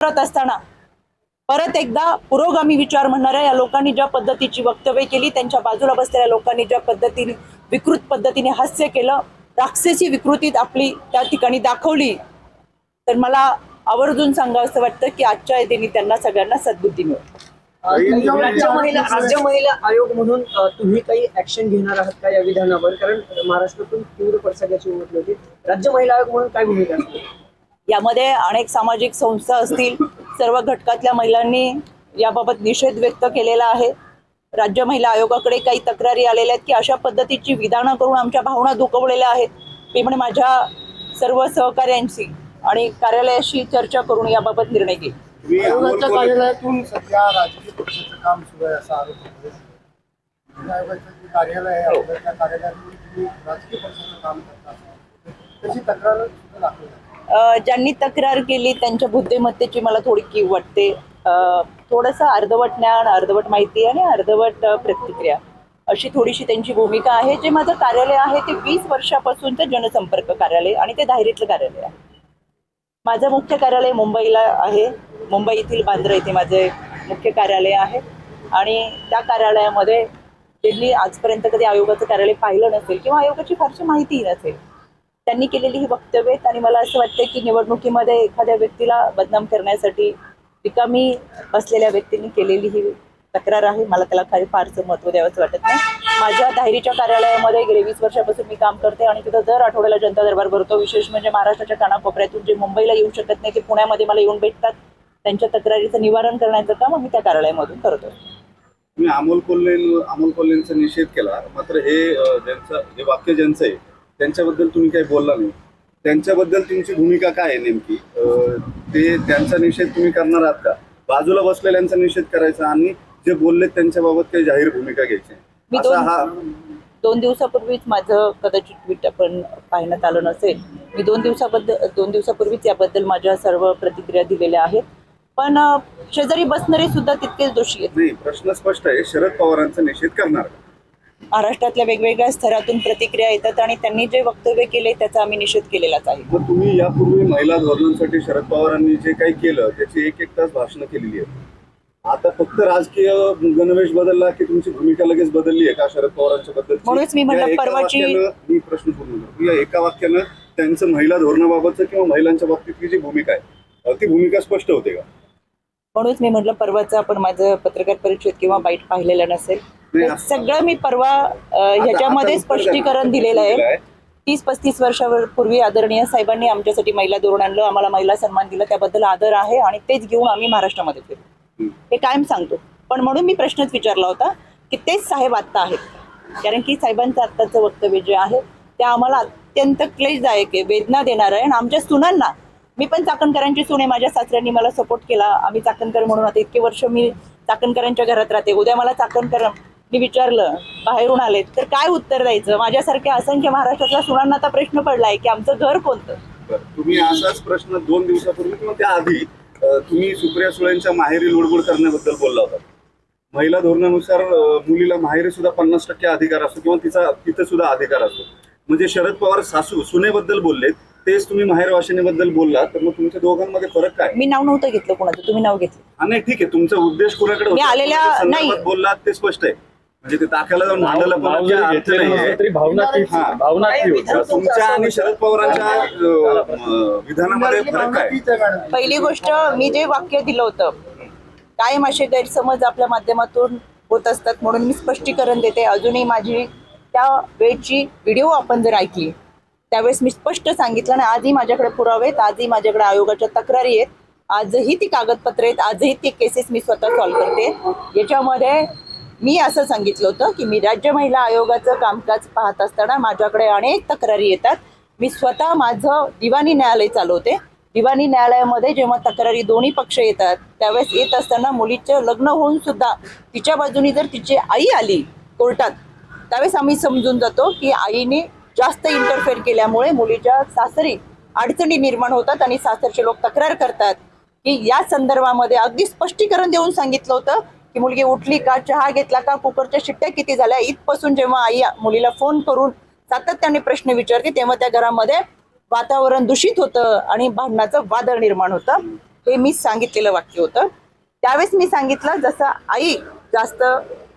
करत असताना परत एकदा पुरोगामी विचार म्हणणाऱ्या या लोकांनी ज्या पद्धतीची वक्तव्य केली त्यांच्या बाजूला बसलेल्या लोकांनी ज्या पद्धतीने विकृत पद्धतीने हास्य केलं राक्षसी विकृतीत आपली त्या ठिकाणी दाखवली तर मला आवर्जून सांगावं असं वाटतं की आजच्या दिनी त्यांना सगळ्यांना सद्बुद्धी मिळेल. राज्य महिला राज्य महिला आयोग म्हणून तुम्ही काही ऍक्शन घेणार आहात का या विधानावर? कारण महाराष्ट्रातून तीव्र पडसाद्याची उमटली होती. राज्य महिला आयोग म्हणून काय भूमिका असते? यामध्ये अनेक सामाजिक संस्था असतील सर्व घटकातल्या महिलांनी याबाबत निषेध व्यक्त केलेला आहे. राज्य महिला आयोगाकडे काही तक्रारी आलेल्या आहेत की अशा पद्धतीची विधानं करून आमच्या भावना दुखवलेल्या आहेत. मी म्हणे माझ्या सर्व सहकाऱ्यांशी आणि कार्यालयाशी चर्चा करून याबाबत निर्णय घेईल आयोगाच्या कार्यालयातून सध्या राजकीय पक्षाचं काम सुरू आहे असा आरोप कार्यालय आहे आपलं, त्या कार्यालयातून तुम्ही राजकीय पक्षाचं काम करता. त्याची तक्रार अ, ज्यांनी तक्रार केली त्यांच्या बुद्धिमत्तेची मला थोडी कीव वाटते थोडंसं अर्धवट ज्ञान अर्धवट माहिती आणि अर्धवट प्रतिक्रिया अशी थोडीशी त्यांची भूमिका आहे. जे माझं कार्यालय आहे ते वीस वर्षापासूनचं जनसंपर्क कार्यालय आणि ते धायरीतलं कार्यालय आहे. माझं मुख्य कार्यालय मुंबईला आहे. मुंबई येथील बांद्रा येथे माझे मुख्य कार्यालय आहे. आणि त्या कार्यालयामध्ये ज्यांनी आजपर्यंत कधी आयोगाचं कार्यालय पाहिलं नसेल किंवा आयोगाची फारशी माहितीही नसेल त्यांनी केलेली ही वक्तव्य आहेत आणि मला असं वाटतं की निवडणुकीमध्ये एखाद्या व्यक्तीला बदनाम करण्यासाठी रिकामी बसलेल्या व्यक्तींनी केलेली ही तक्रार आहे. मला त्याला काही फारसं महत्त्व द्यावंच वाटत नाही. माझ्या धायरीच्या कार्यालयामध्ये गेले वीस वर्षापासून मी काम करते आणि तिथं दर आठवड्याला जनता दरबार भरतो. विशेष म्हणजे महाराष्ट्राच्या कानाकोपऱ्यातून जे मुंबईला येऊ शकत नाही ते पुण्यामध्ये मला येऊन भेटतात. त्यांच्या तक्रारीचं निवारण करण्याचं काम आम्ही त्या कार्यालयामधून करतो. तुम्ही अमोल कोल्हे अमोल कोल्हेंचा निषेध केला. मात्र हे ज्यांचं हे वाक्य ज्यांचं आहे त्यांच्याबद्दल तुम्ही काही बोलला नाही. त्यांच्याबद्दल तुमची भूमिका काय आहे नेमकी? ते त्यांचा निषेध तुम्ही करणार आहात का? बाजूला बसलेल्यांचा निषेध करायचा आणि जे बोलले त्यांच्याबाबत काही जाहीर भूमिका घ्यायची असा दोन- हा दोन दिवसापूर्वीच माझं कदाचित ट्विट आपण पाहण्यात आलं नसेल. मी दोन दिवसाबद्दल दोन दिवसापूर्वीच याबद्दल माझ्या सर्व प्रतिक्रिया दिलेल्या आहेत. पण शेजारी बसणारे सुद्धा तितकेच दोषी आहेत. नाही प्रश्न स्पष्ट आहे. शरद पवारांचा निषेध करणार? महाराष्ट्रातल्या वेगवेगळ्या स्तरातून प्रतिक्रिया येतात आणि त्यांनी जे वक्तव्य केले त्याचा आम्ही निषेध केलेलाच आहे. तुम्ही यापूर्वी महिला धोरणांसाठी शरद पवारांनी जे काही केलं त्याची एक एक तास भाषणं केलेली आहेत आता फक्त राजकीय गणवेश बदलला की तुमची भूमिका लगेच बदलली आहे का शरद पवारांच्या बद्दल म्हणूनच मी म्हणलं परवाची- मी प्रश्न पूर्ण एका वाक्यानं त्यांचं महिला धोरणाबाबतचं किंवा महिलांच्या बाबतीतली जी भूमिका आहे ती भूमिका स्पष्ट होते का? म्हणूनच मी म्हटलं परवाचं आपण माझं पत्रकार परिषद किंवा बाईट पाहिलेलं नसेल सगळं मी परवा ह्याच्यामध्ये. स्पष्टीकरण दिलेलं आहे. तीस पस्तीस वर्षापूर्वी आदरणीय साहेबांनी आमच्यासाठी महिला धोरण आणलं आम्हाला महिला सन्मान दिला त्याबद्दल आदर आहे आणि तेच घेऊन आम्ही महाराष्ट्रामध्ये फिरू. हं. कायम सांगतो. पण म्हणून मी प्रश्नच विचारला होता की तेच साहेब आत्ता आहेत. कारण की साहेबांचं आत्ताचं वक्तव्य जे आहे ते आम्हाला अत्यंत क्लेशदायक आहे वेदना देणार आहे. आणि आमच्या सुनांना मी पण चाकणकरांची सून माझ्या सासऱ्यांनी मला सपोर्ट केला. आम्ही चाकणकर म्हणून आता इतके वर्ष मी चाकणकरांच्या घरात राहते. उद्या मला चाकणकर मी विचारलं बाहेरून आले तर काय उत्तर द्यायचं? माझ्यासारख्या असंख्य महाराष्ट्रातल्या सुनांना आता प्रश्न पडलाय की आमचं घर कोणतं. तुम्ही असाच प्रश्न दोन दिवसापूर्वी किंवा त्याआधी तुम्ही सुप्रिया सुळेंच्या माहेरी लुडबुड करण्याबद्दल बोलला होता. महिला धोरणानुसार मुलीला माहेरी सुद्धा पन्नास टक्के अधिकार असतो किंवा तिचा तिथे सुद्धा अधिकार असतो. म्हणजे शरद पवार सासू सुनेबद्दल बोललेत तेच तुम्ही माहेर वाशिनेबद्दल बोलला तर मग तुमच्या दोघांमध्ये फरक काय? मी नाव नव्हतं घेतलं कोणाचं तुम्ही नाव घेतलं. नाही ठीक आहे तुमचा उद्देश कोणाकडे? आलेल्या-. बोललात ते स्पष्ट आहे. म्हणजे ते दाखवायला जाऊन भांडायला पण अर्थ नाहीये. तरी भावना तीच हा. भावना ती होती. विधान- तुमच्या आणि शरद पवारांच्या अ, विधानामध्ये फरक काय? पहिली गोष्ट मी जे वाक्य दिलं होतं कायम असे गैरसमज आपल्या माध्यमातून होत असतात म्हणून मी स्पष्टीकरण देते. अजूनही माझी त्या वेळची व्हिडिओ आपण जर ऐकली त्यावेळेस मी स्पष्ट सांगितलं आणि आजही माझ्याकडे पुरावे आहेत आजही माझ्याकडे आयोगाच्या तक्रारी आहेत. आजही ती कागदपत्र आहेत आजही ती केसेस मी स्वतः सॉल्व्ह करते. याच्यामध्ये मी असं सांगितलं होतं की मी राज्य महिला आयोगाचं कामकाज पाहत असताना माझ्याकडे अनेक तक्रारी येतात. मी स्वतः माझं दिवाणी न्यायालय चालवते. दिवाणी न्यायालयामध्ये जेव्हा तक्रारी दोन्ही पक्ष येतात त्यावेळेस येत असताना मुलीचं लग्न होऊन सुद्धा तिच्या बाजूनी जर तिची आई आली कोर्टात त्यावेळेस आम्ही समजून जातो की आईने जास्त इंटरफेअर केल्यामुळे मुलीच्या सासरी अडचणी निर्माण होतात आणि सासरचे लोक तक्रार करतात. की या संदर्भामध्ये अगदी स्पष्टीकरण देऊन सांगितलं होतं की मुलगी उठली का चहा घेतला का कुकरच्या शिट्ट्या किती झाल्या इथपासून जेव्हा आई मुलीला फोन करून सातत्याने प्रश्न विचारते तेव्हा त्या घरामध्ये वातावरण दूषित होतं आणि भांडणाचं वादळ निर्माण होतं. हे मी सांगितलेलं वाक्य होतं. त्यावेळेस मी सांगितलं जसं आई जास्त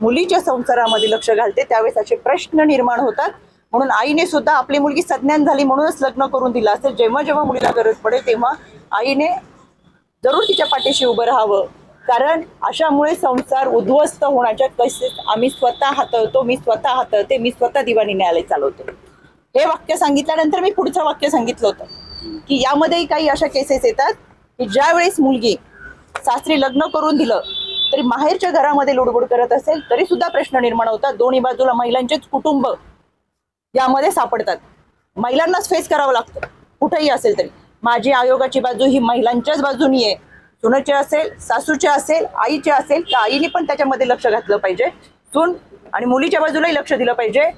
मुलीच्या संसारामध्ये लक्ष घालते त्यावेळेस असे प्रश्न निर्माण होतात. म्हणून आईने सुद्धा आपली मुलगी सज्ञान झाली म्हणूनच लग्न करून दिलं असेल. जेव्हा जेव्हा मुलीला गरज पडेल तेव्हा आईने जरूर तिच्या पाठीशी उभं राहावं. कारण अशामुळे संसार उद्ध्वस्त होण्याच्या केसेस आम्ही स्वतः हाताळतो मी स्वतः हाताळते मी स्वतः दिवाणी न्यायालय चालवतो. हे वाक्य सांगितल्यानंतर मी पुढचं वाक्य सांगितलं होतं की यामध्येही काही अशा केसेस येतात की ज्यावेळेस मुलगी सासरी लग्न करून दिलं तरी माहेरच्या घरामध्ये लुडबुड करत असेल तरी सुद्धा प्रश्न निर्माण होतात. दोन्ही बाजूला महिलांचेच कुटुंब यामध्ये सापडतात. महिलांनाच फेस करावं लागतं. कुठेही असेल तरी. माझी आयोगाची बाजू ही महिलांच्याच बाजूनी आहे. सुनेचे असेल सासूचे असेल आईचे असेल तर आईने पण त्याच्यामध्ये लक्ष घातलं पाहिजे. सून आणि मुलीच्या बाजूलाही लक्ष दिलं पाहिजे.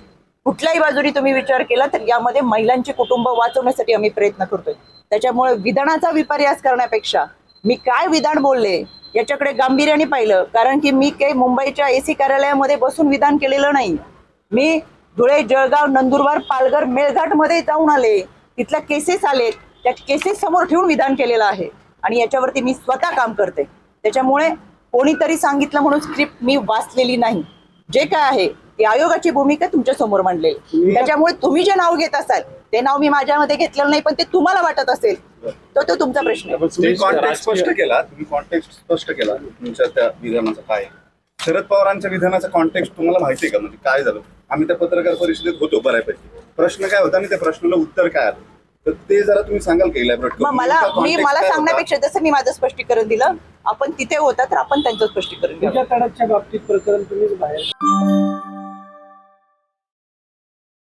कुठल्याही बाजूनी तुम्ही विचार केला तर यामध्ये महिलांचे कुटुंब वाचवण्यासाठी आम्ही प्रयत्न करतोय. त्याच्यामुळे विधानाचा विपर्यास करण्यापेक्षा मी काय विधान बोलले याच्याकडे गांभीर्याने पाहिलं. कारण की मी काही मुंबईच्या एसी कार्यालयामध्ये बसून विधान केलेलं नाही. मी धुळे जळगाव नंदुरबार पालघर मेळघाटमध्ये जाऊन आले. तिथल्या केसेस आलेत. त्या केसेस समोर ठेवून विधान केलेलं आहे. आणि याच्यावरती मी स्वतः काम करते. त्याच्यामुळे कोणीतरी सांगितलं म्हणून स्क्रिप्ट मी वाचलेली नाही. जे काय आहे ती आयोगाची भूमिका तुमच्यासमोर मांडलेली. त्याच्यामुळे तुम्ही जे नाव घेत असाल ते नाव मी माझ्यामध्ये घेतलेलं नाही पण ते तुम्हाला वाटत असेल तर तो तुमचा प्रश्न आहे. तुम्ही कॉन्टेक्स्ट स्पष्ट केला तुम्ही कॉन्टेक्स्ट स्पष्ट केला तुमच्या त्या विधानाचा काय आहे. शरद पवारांच्या विधानाचा कॉन्टेक्स्ट तुम्हाला माहिती आहे का? म्हणजे काय झालं? आम्ही त्या पत्रकार परिषदेत होतो बऱ्यापैकी. प्रश्न काय होता आणि त्या प्रश्नाला उत्तर काय आलं? तर ते जरा तुम्ही सांगाल का इलॅबरेट मग मला मी मला सांगण्यापेक्षा जसं मी माझं स्पष्टीकरण दिलं आपण तिथे होता तर आपण त्यांचं स्पष्टीकरण घेऊ तुझ्या तडाच्या बाबतीत प्रकरण तुम्हीच बाहेर